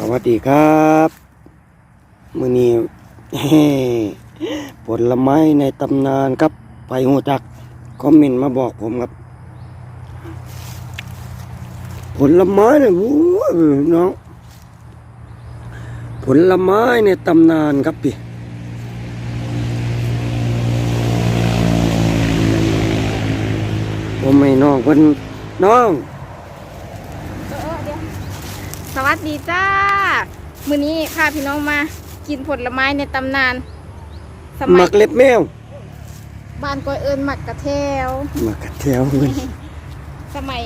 สวัสดีครับมือนี้ผลไม้ในตำนานครับไปหูจักคอมเมนต์มาบอกผมครับ ผลไม้เนี่ยวู้ยน้องผลไม้ในตำนานครับพี่ผมไม่น้องเพิ่นน้อง เออเดี๋ยวสวัส ดีจ้า มื้อนี้พาพี่น้องมากินผลไม้ในตำนานสหมัมัยกเล็บแมวบ้านกอยเอิญหมักกระเทว หมักกระเทียวเงินสมัย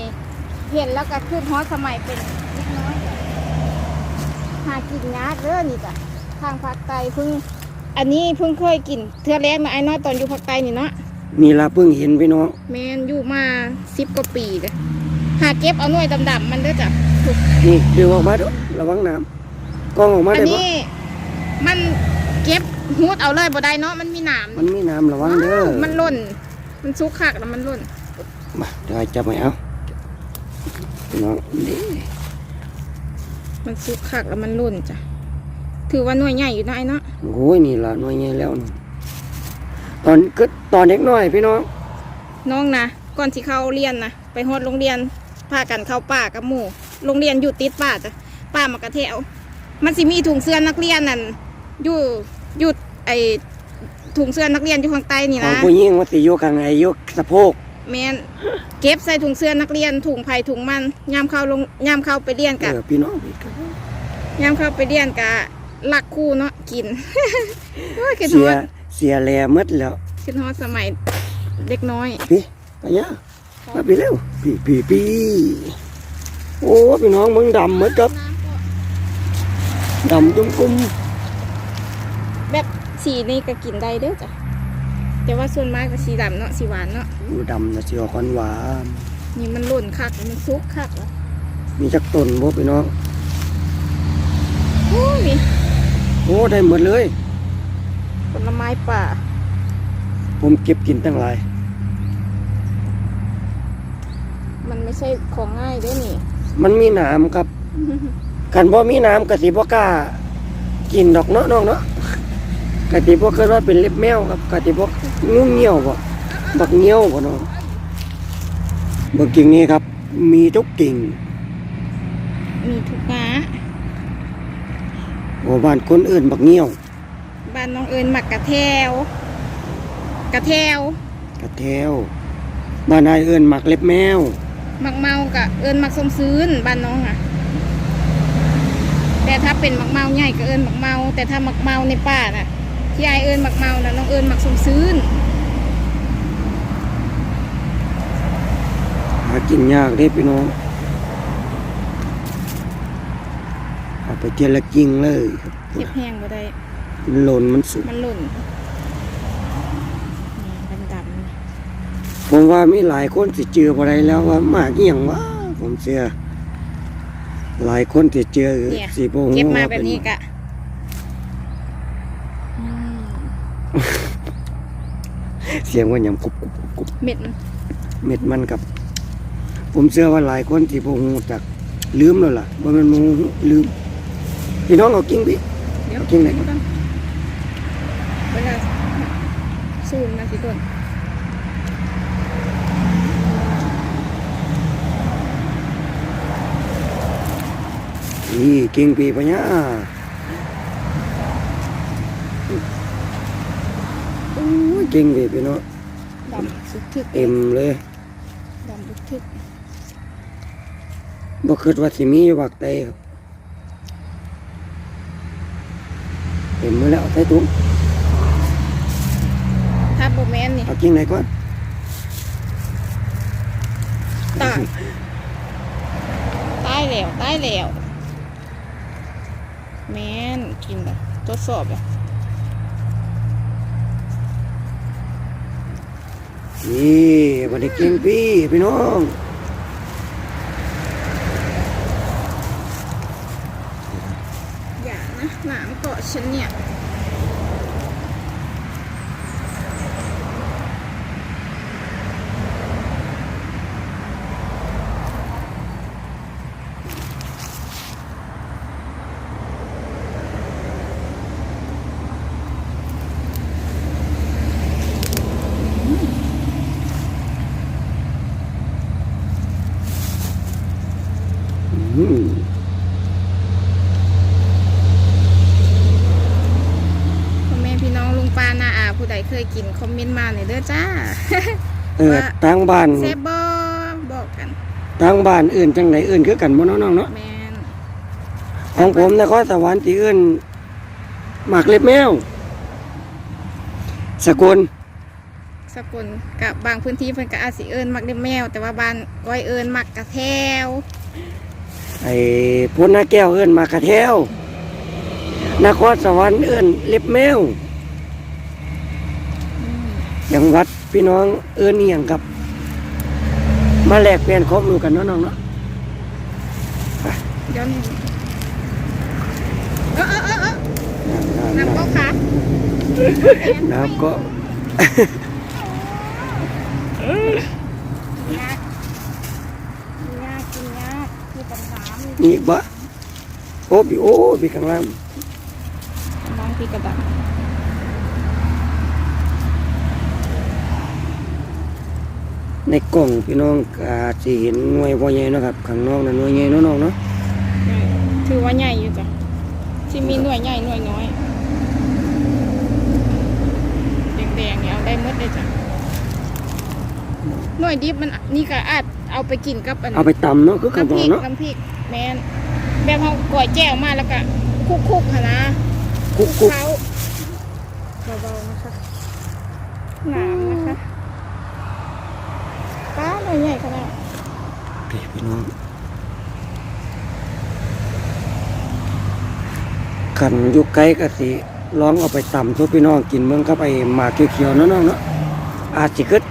เห็นแล้วก็ขึ้นฮอตสมัยเป็นเล็กน้อยหากินยากเด้อนี่จ้ะทางภาคใต้เพิ่ง อันนี้เพิ่งเคยกินเทื่อแรกมาไอ้น้อยตอนอยู่ภาคใต้นี่เนาะนี่ละเพิ่งเห็นพี่น้องแมนอยู่มาสิบกว่าปีเลยหาเก็บเอาหน่วยดำๆมันเด้อจ้ะถูก นี่ดึงออกมาด้วยระวังน้ำกล้องออกมาอันได้ปะนี้ มันเก็บหูดเอาเลยบ่ได้เนาะมันมีหนามมันมีน้ำระวังเด้อมันหล่น มันซุกคักแล้วมันหล่นมาเดี๋ยวให้จับไปเอาพี่น้องนี่มันซุกคักแล้วมันหล่นจ้ะถือว่าหน่วยใหญ่อยู่นะไอ้เนาะโอ้ยนี่ละหน่วยใหญ่แล้วนี่ตอนก็ตอนเด็กน้อยพี่น้อง น้องนะก่อนที่เขาเรียนนะไปฮอดโรงเรียนพากันเข้าป่ากับหมู่ โรงเรียนอยู่ติดป่าจ้ะป่ามากระเทวมันสิมีถุงเสื้อนักเรียนนั่นอยู่อยู่ไอถุงเสื้อนักเรียนอยู่ข้างใต้นี่ของนะผู้หญิงว่าติโยกข้างในโยกสะโพกแมนเก็บใส่ถุงเสื้อนักเรียนถุงไผ่ถุงมันยามเข้าลงยามเข้าไปเรียนเอกับอพี่น้องพี่ก็ยามเข้าไปเรียนกะลักคู่เนาะกินโอ้ยคิดฮเสียอดเสียแลหมดแล้วคิดฮอดสมัยเด็กน้อย พี่ไปยะมาพี่เร็วพี่พี่พี่ โอ้พี่น้องมึงดำหมดครับดำจุ้มกุ้มแบบสีนี่ก็กินได้เด้อจ้ะแต่ว่าส่วนมากก็สีดำเนาะสีหวานเนาะอยู่ดำนะสิออกหวานนี่มันหล่นคักมันซุกคักแล้วมีจักต้นบ่พี่น้องโอ้ยนี่โอ้ได้หมดเลยผลไม้ป่า ผมเก็บกินตั้งหลายมันไม่ใช่ของง่ายเด้อนี่ มันมีหนามครับ กันบ่มีหนามกะสิบ่กล้ากินดอกเนาะน้องเนาะกะสิบ่เคิดว่าเป็นเล็บแมวครับกะสิบ่งูเงี้ยวบ่บักเงี้ยวบ่น้องบักกิ่งนี้ครับ มีทุกกิ่ง มีทุกงาโอ้บ้านคนอื่นบักเงี้ยวบ้านน้องเอิญหมักกระแทวกระแทวกระแถวบ้านนายเอิ้นหมักเล็บแมวห มักเมากะเอิญหมักสมซื้นบ้านน้องอะ แต่ถ้าเป็นหมักเมาใหญ่ก็เอิญหมักเมา แต่ถ้าหมักเมาในป่าน่ะ ที่ไอายเอิญหมักเมาน่ะน้องเอิญหมักสมซื้นหากินยากเด้พี่น้องเอาไปเทียละกิ่งเลยครับเก็บแห้งบ่ได้หล่นมันสุกมันหล่นนี่ดำๆนี่ ผมว่ามีหลายคนสิเจอบ่ได้แล้วว่าหมากเอียงวะผมเสียหลายคนสิเจอเนี่ยสิบ่ฮู้เก็บมาว่าแบบเป็นนี้กะอืมเสียงว่าหยังกรุบกรุบกรุบกรุบเม็ดมันเม็ดมันกับ ผมเชื่อว่าหลายคนสิบ่ฮู้จักลืมแล้วล่ะบ่แม่นบ่ฮู้ลืมพี่น้องเอากิ่งพี่เดี๋ยวกินไหนก่อนเวลาซูมนะสิก่อน นี่กิ่งพี่ปะเนี่ยโอ้ยกิ่งพี่พี่น้องดำสุดทึกเต็มเลยดำสุดทึกบ่คิดว่าสิมีอยู่ภาคใต้ครับเต็มมือแล้วใส่ถุงถ้าโบแมนนี่เอากิ่งไหนก่อนตายตายแล้วตายแล้ว แมนกินแบบทดสอบแบบนี่บันไดกิ่งพี่พี่น้องอย่านะหนามเกาะฉันเนี่ย อืม พ่อแม่พี่น้องลุง ป้านาอาผู้ใดเคยกินคอมเมนต์มาหน่อยเด้อจ้าเออว่าทางบ้านแซ่บบ่บอกกันทางบ้านอื่นจังไหนอื่นคือกันบ่เนาะน้องเนาะแมนของผมนครสวรรค์ที่อื่นหมากเล็บแมว สกุลสกุลกับบางพื้นที่เพิ่นก็อาจสิเอิ้นมักเล็บแมว แต่ว่าบ้านก้อยเอิ้นมักกระแทวไอ้พุนนาแก้วเอิ้นหมากกระแทวนครสวรรค์เอิ้นเล็บแมว อย่างวัดพี่น้องเอิ้นเอียงกับมาแลกเปลี่ยนความรู้กันเนาะน้องเนาะเดี๋ยวนี้เออเออเออเออน้ำน้ำก็ค่ะน้ำก็ยากยากกินยากคือปัญหามีนี่บะโอ้พี่โอ้พี่ข้างล่างน้องพี่กระดับ ในกล่องพี่น้องอาจจะเห็นหน่วยบ่ใหญ่เนาะครับข้างนอกน่ะหน่วยใหญ่เนาะน้องเนาะถือว่าใหญ่อยู่จ้ะที่มีหน่วยใหญ่หน่วยน้อยแดงๆเนี่ยเอาได้หมดเลยจ้ะหน่วยดิบมันนี่ก็อาจเอาไปกินกับอันเอาไปตำเนาะคือเขาบน้ำพอกริกเนาะน้ำพริกแมนแบบเขาก่อยแจ้วมาแล้วก็คุกคุกๆค่ะนะกุ๊กกุ๊กเขาเบาๆนะคะหนามนะคะป้าหน่วยใหญ่ขนาด พี่พี่น้อง ขันอยู่ไกลก็สิลองเอาไปตำทุกพี่น้องกินเมืองกับไอ้หมากเขียวๆเนาะน้องเนาะอาจสิคิด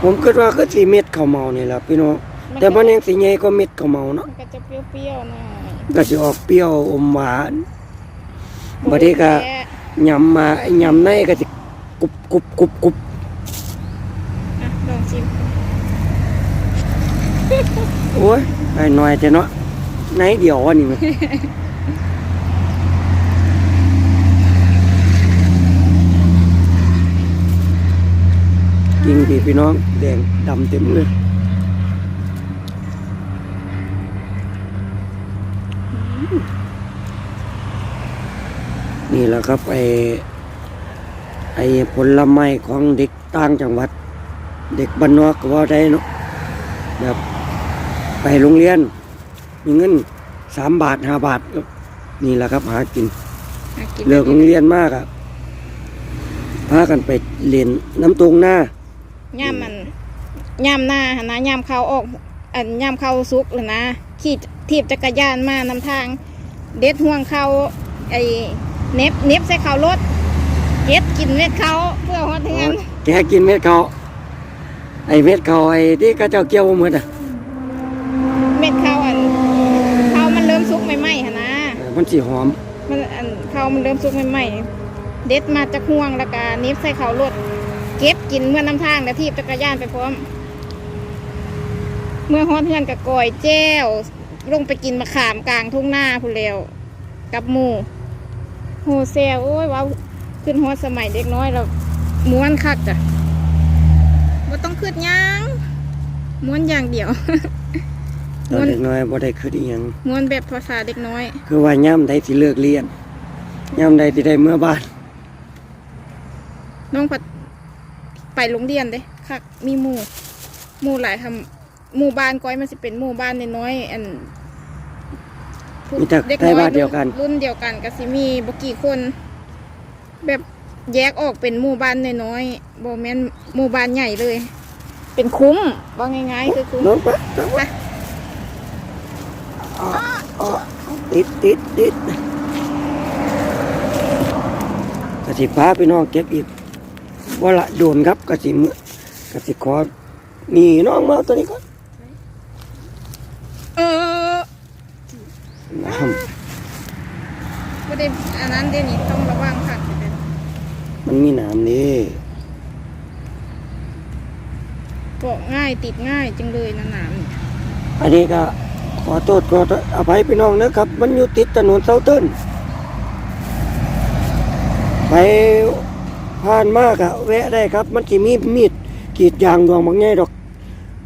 ผมคิดว่าคือสีเม็ดข้าวเมานี่แหละพี่น้องแต่มันยังสีใหญ่กว่าเม็ดข้าวเมาเนาะมันก็จะเปรี้ยวๆหน่อยก็สิออกเปรี้ยวอมหวานบัดนี้ก็แค่ยำมาไอ้ยำในก็สิกรุบกรุบกรุบกรุบอะลองชิมโอ้ยไอ้น้อยแต่เนาะในเดียวอันนี้มัน กินพี่พี่น้องแดงดำเต็มเลยนี่แหละครับไอ้ไอ้ผลไม้ของเด็กต่างจังหวัด เด็กบ้านนอกก็ว่าได้เนาะแบบไปโรงเรียน มีเงินสามบาทห้าบาทก็นี่แหละครับหากินอะกินเลิกโรงเรียนมากอะพากันไปเรียนน้ำตรงหน้า ย่ามมันย่ามหน้าหั่นนะย่ามเขาออกอันย่ามเข้าซุกเลยนะ ขี่ทีบจักรยานมานำทาง เด็ดห่วงเขาไอ้เน็บเน็บใส่เขารถเก็ดกินเม็ดเขาเพื่อหัวเทือนแกกินเม็ดเขาไอ้เม็ดเขาไอ้ที่เข้าเจ้าเกี่ยวบ่หมืดอะเม็ดเขาอันเขามันเริ่มซุกใหม่ๆหั่นนะเออมันสีหอมมันอันเขามันเริ่มซุกใหม่ๆเด็ดมาจากห่วงแล้วก็เน็บใส่เขารถ เก็บกินเมื่อนำทางแล้วทีบจักรยานไปพร้อม เมื่อฮอดเทือนกับก่อยแจ้วลงไปกินมะขามกลางทุ่งนาพูนแล้วกับหมูโฮเซลโอ้ยว้าวขึ้นฮอดสมัยเด็กน้อยเราม้วนคักจ้ะบ่ต้องขึ้นหยังม้วนอย่างเดียวตอนเด็กน้อยบ่ได้คืออีหยังม้วนแบบภาษาเด็กน้อย คือว่าย่ำใดสิเลิกเรียนย่ำใดสิได้เมื่อบ้านน้องผัด ไปโรงเรียนเด้คักมีหมู่หมู่หลายทำหมู่บ้านก้อยมันสิเป็นหมู่บ้านน้อยๆอันผู้มีแต่เด็กใกล้น้อยบ้านเดียวกัน รุ่นเดียวกันก็สิมีบกี่คน แบบแยกออกเป็นหมู่บ้านน้อยๆบ่แม่นหมู่บ้านใหญ่เลย เป็นคุ้มว่าง่ายๆคือคุ้ม น้องปะน้องไปปะอ๋ออ๋อติดติดติดกสิฟ้าพี่น้องเก็บอีก ว่าละโดนครับกสิมือกสิขอนี่น้องมาเอาตัวนี้ก่อนเออน้บ่ได้อันนั้นเดี๋ยวนี้ต้องระวังค่ะำมันมีน้ำนี่เกาะง่ายติดง่ายจังเลยนะหนามนี่อันนี้ก็ขอโทษขออภัยพี่น้องนะครับ มันอยู่ติดถนนเซาเติ้นไป ผ่านมากอะแวะได้ครับ มันสิมีมีดกรีดยางดวงบางแง่ดอกต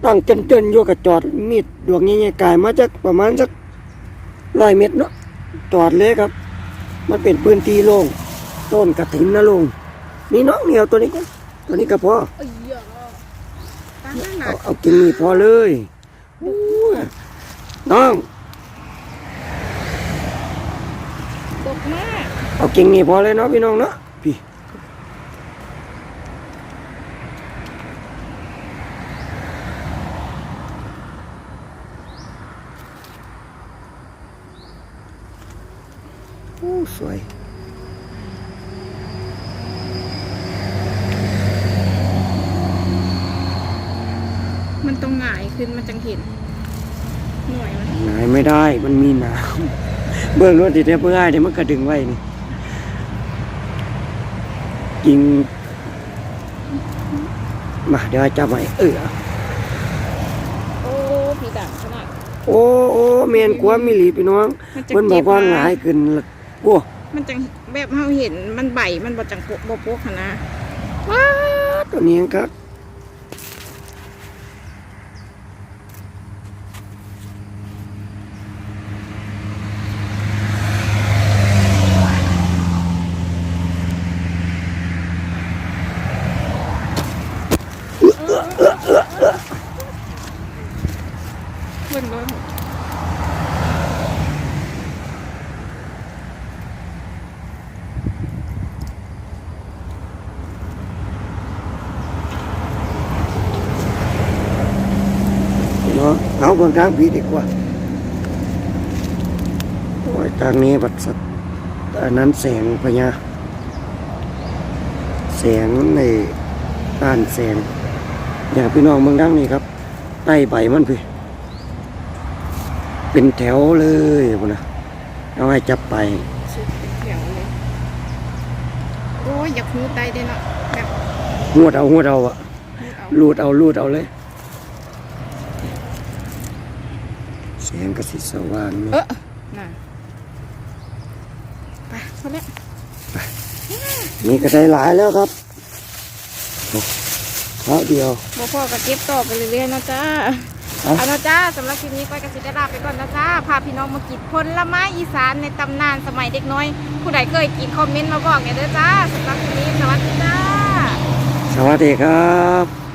ตั้งเจนๆอยู่กับจอดมีดดวงใหญ่ๆกายมาจากประมาณสักร้อยเมตรเนาะจอดเลยครับ มันเป็นพื้นที่โล่งต้นกระถินนะลุงนี่น้องเหนียวตัวนี้ก็ตัวนี้ก็พอเอ้ยเยอะปลาหนัเอากเอากินนี่พอเลยอู้ยน้องตกมากเอากินนี่พอเลยเนาะพี่น้องเนาะพี่โอ้ สวยมันต้องหงายขึ้นมันจังเห็นหน่วยมันหงายไม่ได้มันมีน้ำ เบื้องรถติดเรียบง่ายเดี๋ยวมันกระดึงไว้นี่กิงมาเดี๋ยวจับไว้เออโอ้ผีดังขนาดโอ้โอ้เมียนกว่ามิหลีพี่น้องมันจะมันบอกว่าเก็บมาหงายขึ้นละ โอ้มันจังแบบเฮาเห็นมันใบมันบ่จังโปะบ่โปกหั้นนะว้าตัวนี้ครับ เอาเบื้องทางผีดีกว่าโอ้ยทางนี้บัดสัตว์อันนั้นแสงพญาแสงในต้านแสงอย่าพี่น้องเมืองดังนี่ครับ ใต้ใบมันพี่เป็นแถวเลยพุ่นนะเอาให้จับไปสุดเป็นแถวเลยโอ้ยอยากหูไตได้เนาะแบบหวดเอาหวดเอาอะเอาลูดเอาลูดเอาเลย แสงกระสิสว่างเออน่ะไปพอแล้วนี่ก็ได้หลายแล้วครับโอ้เพราะเดียวบ่พ่อก็เก็บต่อไปเรื่อยๆนะจ้าเอาเอานะจ้าสำหรับคลิปนี้ไปกันสิได้ลาไปก่อนนะจ้าพาพี่น้องมากินผลไม้อีสานในตำนานสมัยเด็กน้อย ผู้ใดเคยกินคอมเมนต์มาบอกเนี่ยเด้อจ้าสำหรับคลิปนี้สวัสดีจ้าสวัสดีครับ